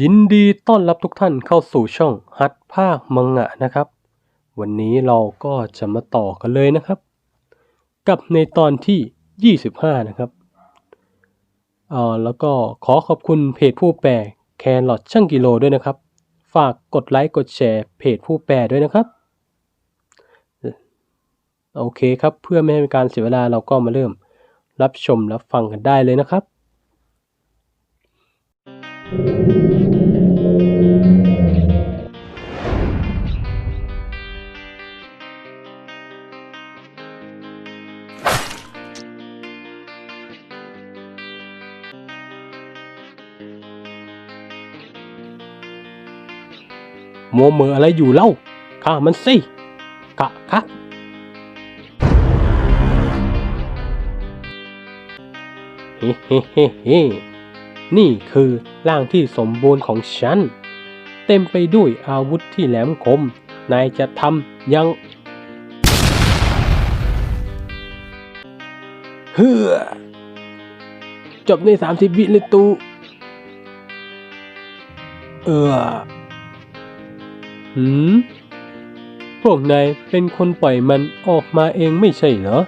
ยินดีต้อนรับทุกท่านเข้าสู่ช่องฮัดภาคมังงะนะครับ วันนี้เราก็จะมาต่อกันเลยนะครับ กับในตอนที่ 25 นะครับเอ่อแล้วก็ขอขอบคุณเพจผู้แปลแครอทช่างกิโลด้วยนะครับ ฝากกดไลค์กดแชร์เพจผู้แปลด้วยนะครับ โอเคครับเพื่อไม่ให้เป็นการเสียเวลาเราก็มาเริ่มรับชมรับฟังกันได้เลยนะครับ มัวเมืออะไรอยู่เล่าข้ามันสิกะครับเฮ้เฮ้เฮ้เฮ้นี่คือร่างที่สมบูรณ์ของฉัน เต็มไปด้วยอาวุธที่แหลมคม นายจะทำยังเฮือจบในสามสิบวิเลยตู เออ หืม พวกนายเป็นคนปล่อยมันออกมาเองไม่ใช่เหรอ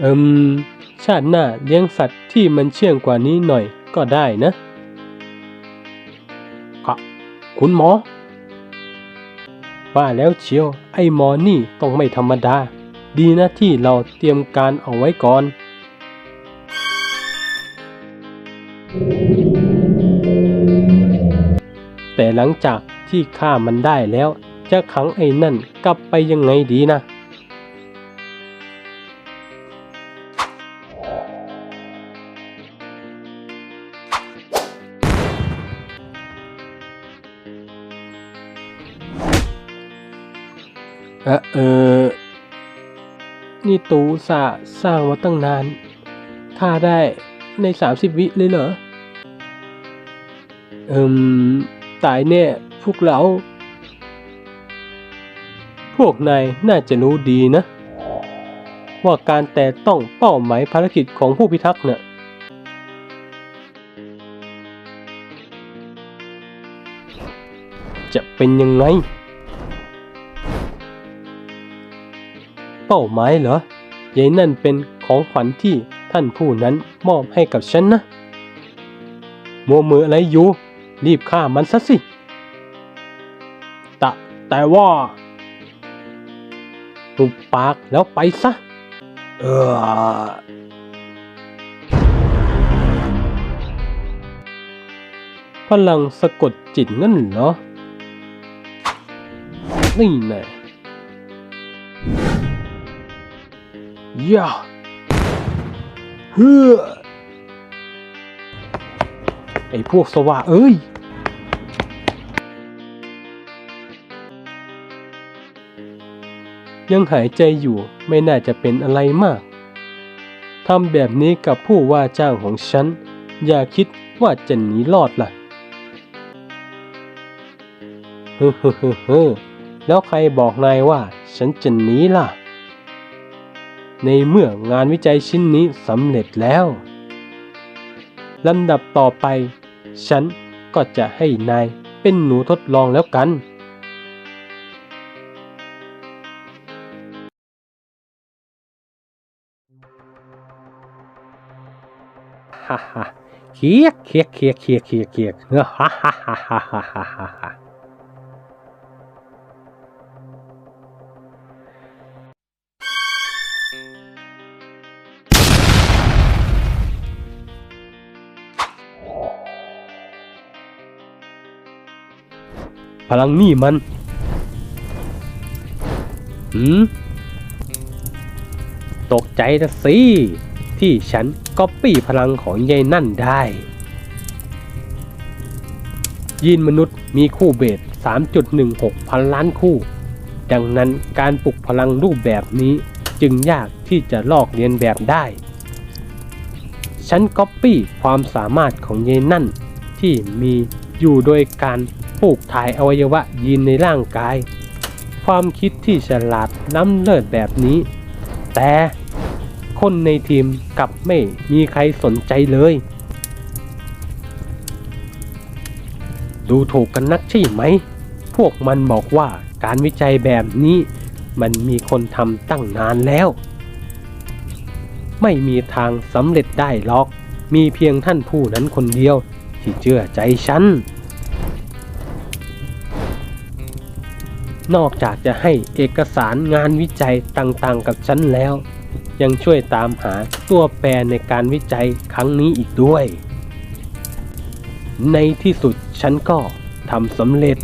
เอิมชาติหน้าเลี้ยงสัตว์ที่มันเชื่องกว่านี้หน่อยก็ได้นะค่ะคุณหมอ ว่าแล้วเชียว ไอ้หมอนี่ต้องไม่ธรรมดา ดีนะที่เราเตรียมการเอาไว้ก่อน แต่หลังจากที่ฆ่ามันได้แล้ว จะขังไอ้นั่นกลับไปยังไงดีนะ เออเออ นี่ตูสาห์สร้างมาตั้งนานฆ่าได้ในสามสิบวิเลยเหรอ เอิม ตายแน่พวกเรา พวกนายน่าจะรู้ดีนะ ว่าการแต่ต้องเป้าหมายภารกิจของผู้พิทักษ์เนี่ยจะเป็นยังไง เป้าหมายเหรอยายนั่นเป็นของขวัญที่ท่านผู้นั้นมอบให้กับฉันนะมัวมืออะไรอยู่ รีบฆ่ามันซะสิแตะ แต่ว่าหุบปากแล้วไปซะ เออ พลังสะกดจิตงั้นเหรอ นี่แน่ย่าเฮ้อ อ้พวกสว่าเอ้ยยังหายใจอยู่ไม่น่าจะเป็นอะไรมาก ทำแบบนี้กับผู้ว่าจ้างของฉัน อย่าคิดว่าจะหนีรอดล่ะเฮ้อเฮ้อเฮ้อเฮ้อแล้วใครบอกนายว่าฉันจะหนีล่ะ ในเมื่องานวิจัยชิ้นนี้สำเร็จแล้ว ลำดับต่อไป ฉันก็จะให้นายเป็นหนูทดลองแล้วกัน ฮ่าฮ่าเคียกเคียกเคียกเคียกเคียกเคียกฮ่าฮ่าฮ่าฮ่าฮ่าฮ่า พลังนี่มันหืมตกใจนะสิ ที่ฉันก๊อปปี้พลังของยายนั่นได้ ยีนมนุษย์มีคู่เบส3.16 พันล้านคู่ ดังนั้นการปลุกพลังรูปแบบนี้จึงยากที่จะลอกเลียนแบบได้ ฉันก๊อปปี้ความสามารถของยายนั่นที่มีอยู่โดยการ ปลูกถ่ายอวัยวะยีนในร่างกาย ความคิดที่ฉลาดล้ำเลิศแบบนี้ แต่คนในทีมกลับไม่มีใครสนใจเลย ดูถูกกันนักใช่ไหม พวกมันบอกว่าการวิจัยแบบนี้มันมีคนทำตั้งนานแล้ว ไม่มีทางสำเร็จได้หรอก มีเพียงท่านผู้นั้นคนเดียวที่เชื่อใจฉัน นอกจากจะให้เอกสารงานวิจัยต่างๆ กับฉันแล้ว ยังช่วยตามหาตัวแปรในการวิจัยครั้งนี้อีกด้วย ในที่สุดฉันก็ทำสำเร็จ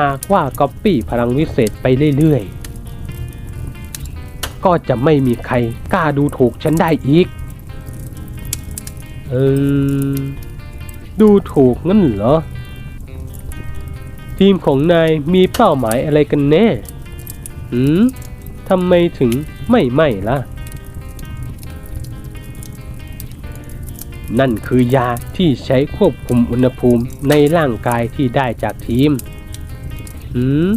หากว่าก๊อปปี้พลังวิเศษไปเรื่อยๆ ก็จะไม่มีใครกล้าดูถูกฉันได้อีก เออ ดูถูกงั้นเหรอ ทีมของนายมีเป้าหมายอะไรกันแน่ หืมทำไมถึงไม่ไหม้ล่ะ นั่นคือยาที่ใช้ควบคุมอุณหภูมิในร่างกายที่ได้จากทีม หืม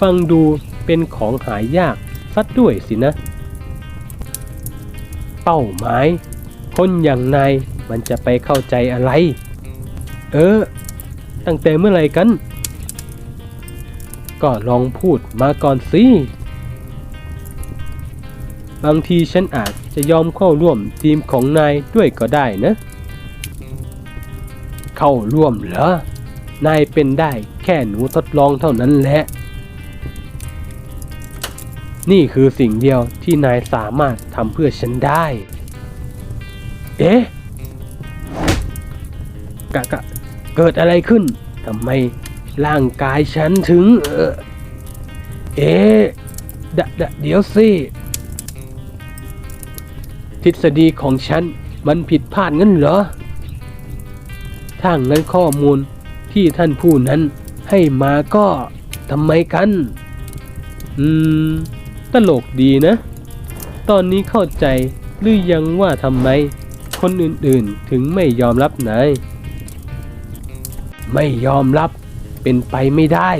ฟังดูเป็นของหายากสัดด้วยสินะ เป้าหมาย คนอย่างนายมันจะไปเข้าใจอะไร เออ ตั้งแต่เมื่อไหร่กัน ก็ลองพูดมาก่อนสิ บางทีฉันอาจจะยอมเข้าร่วมทีมของนายด้วยก็ได้นะ เข้าร่วมเหรอ นายเป็นได้แค่หนูทดลองเท่านั้นแหละ นี่คือสิ่งเดียวที่นายสามารถทำเพื่อฉันได้ เอ๊ะกะกะเกิดอะไรขึ้นทำไม ร่างกายฉันถึง เออเอ๊ะดะดะเดี๋ยวสิทฤษฎีของฉันมันผิดพลาดงั้นเหรอถ้างั้นข้อมูลที่ท่านผู้นั้นให้มาก็ทำไมกัน อืม ตลกดีนะ ตอนนี้เข้าใจหรือยังว่าทำไม คนอื่นๆถึงไม่ยอมรับนาย ไม่ยอมรับ เป็นไปไม่ได้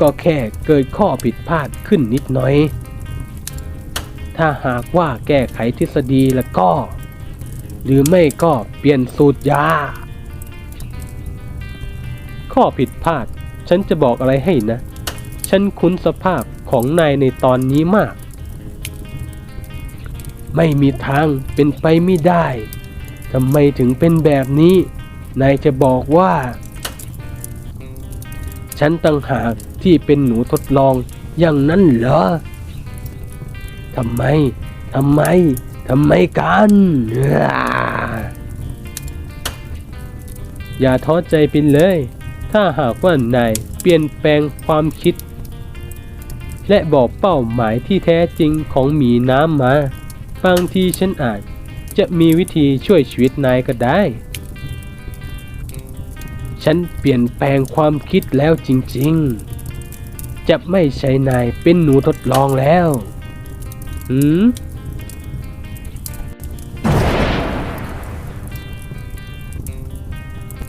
ก็แค่เกิดข้อผิดพลาดขึ้นนิดหน่อย ถ้าหากว่าแก้ไขทฤษฎีแล้วก็ หรือไม่ก็เปลี่ยนสูตรยา ข้อผิดพลาด ฉันจะบอกอะไรให้นะ ฉันคุ้นสภาพของนายในตอนนี้มาก ไม่มีทางเป็นไปไม่ได้ทำไมถึงเป็นแบบนี้ นายจะบอกว่า ฉันต่างหากที่เป็นหนูทดลองอย่างนั้นเหรอทำไมทำไมทำไมกันอ่าอย่าท้อใจไปเลย ถ้าหากว่านายเปลี่ยนแปลงความคิด และบอกเป้าหมายที่แท้จริงของหมีน้ำมา บางทีฉันอาจจะมีวิธีช่วยชีวิตนายก็ได้ ฉันเปลี่ยนแปลงความคิดแล้วจริงๆ จะไม่ใช่นายเป็นหนูทดลองแล้ว หืม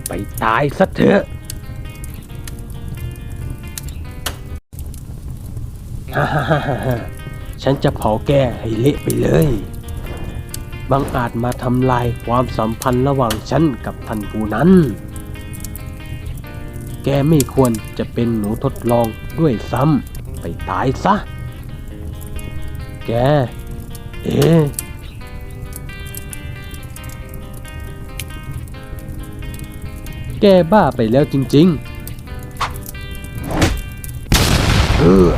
ไปตายซะเถอะฮ่าฮ่าฮ่าฮ่าฉันจะเผาแกให้เละไปเลยบังอาจมาทำลายความสัมพันธ์ระหว่างฉันกับท่านผู้นั้น แกไม่ควรจะเป็นหนูทดลองด้วยซ้ำไปตายซะ แก เอ๊แกบ้าไปแล้วจริง ๆ เออ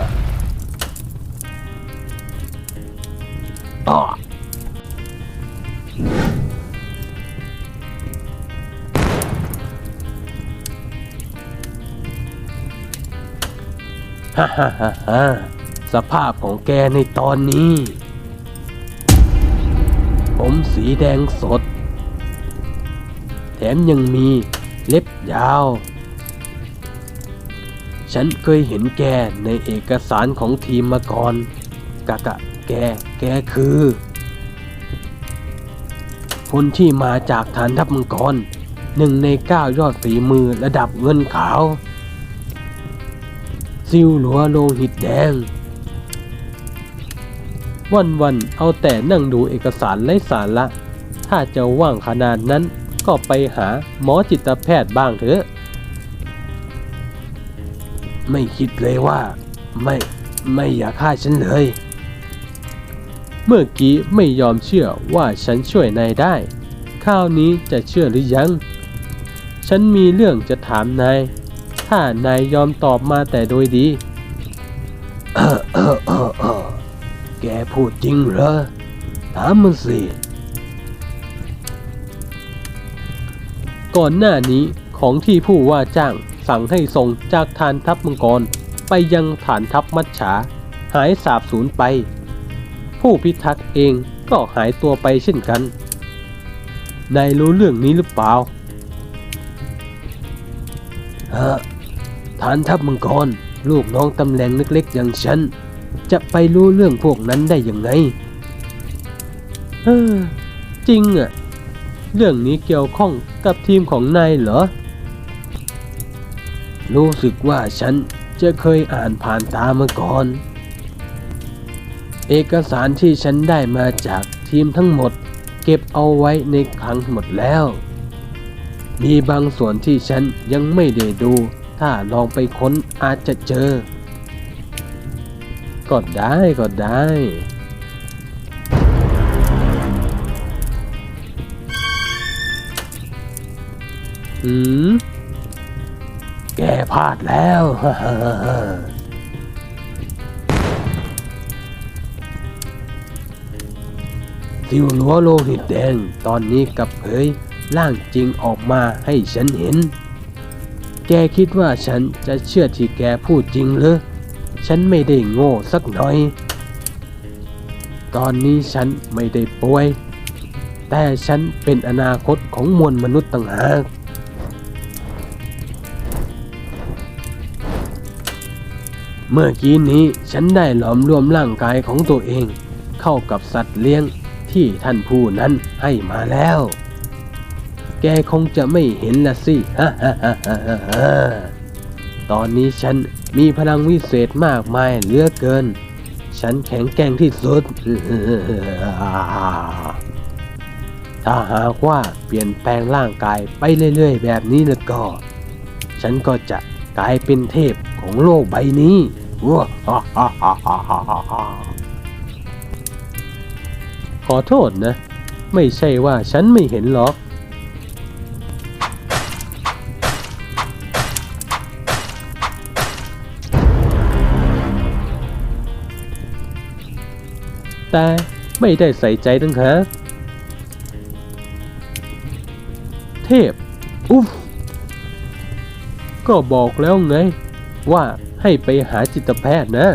ฮ่าฮ่าฮ่าสภาพของแกในตอนนี้ ผมสีแดงสด แถมยังมีเล็บยาว ฉันเคยเห็นแกในเอกสารของทีมมาก่อนกะกะแกแกคือ คนที่มาจากฐานทัพมังกรหนึ่งในเก้ายอดฝีมือระดับเงินขาว ซิวหลัวโลหิตแดง วันวันๆเอาแต่นั่งดูเอกสารไร้สาระ ถ้าจะว่างขนาดนั้นก็ไปหาหมอจิตแพทย์บ้างเถอะ ไม่คิดเลยว่า ไม่ไม่อยากฆ่าฉันเลย เมื่อกี้ไม่ยอมเชื่อว่าฉันช่วยนายได้คราวนี้จะเชื่อหรือยัง ฉันมีเรื่องจะถามนาย ถ้านายยอมตอบมาแต่โดยดี แกพูดจริงเหรอ ถามมันสิ ก่อนหน้านี้ของที่ผู้ว่าจ้างสั่งให้ส่งจากฐานทัพมังกร ไปยังฐานทัพมัจฉา หายสาบสูญไป ผู้พิทักษ์เองก็หายตัวไปเช่นกัน นายรู้เรื่องนี้หรือเปล่า ฮะานทัพมังกร ลูกน้องตำแหน่งเล็กๆอย่างฉัน จะไปรู้เรื่องพวกนั้นได้ยังไงเออจริงอะเรื่องนี้เกี่ยวข้องกับทีมของนายเหรอ รู้สึกว่าฉันจะเคยอ่านผ่านตามาก่อน เอกสารที่ฉันได้มาจากทีมทั้งหมด เก็บเอาไว้ในคลังหมดแล้ว มีบางส่วนที่ฉันยังไม่ได้ดู ถ้าลองไปค้นอาจจะเจอ ก็ได้ก็ได้ หืม แกพลาดแล้ว สิวหลัวโลหิตแดง ตอนนี้กับเผยร่างจริงออกมาให้ฉันเห็น แกคิดว่าฉันจะเชื่อที่แกพูดจริงหรือฉันไม่ได้โง่สักหน่อย ตอนนี้ฉันไม่ได้ป่วย แต่ฉันเป็นอนาคตของมวลมนุษย์ต่างหาก เมื่อกี้นี้ฉันได้หลอมรวมร่างกายของตัวเอง เข้ากับสัตว์เลี้ยงที่ท่านผู้นั้นให้มาแล้ว แกคงจะไม่เห็นละสิฮ่าฮ่าฮ่าฮ่าฮ่าตอนนี้ฉันมีพลังวิเศษมากมายเหลือเกิน ฉันแข็งแกร่งที่สุด ถ้าหากว่าเปลี่ยนแปลงร่างกายไปเรื่อยๆ แบบนี้แล้วก็ ฉันก็จะกลายเป็นเทพของโลกใบนี้ว้าขอโทษนะ ไม่ใช่ว่าฉันไม่เห็นหรอก แต่ไม่ได้ใส่ใจตั้งหากเทพ อุ๊ฟก็บอกแล้วไง ว่าให้ไปหาจิตแพทย์นะ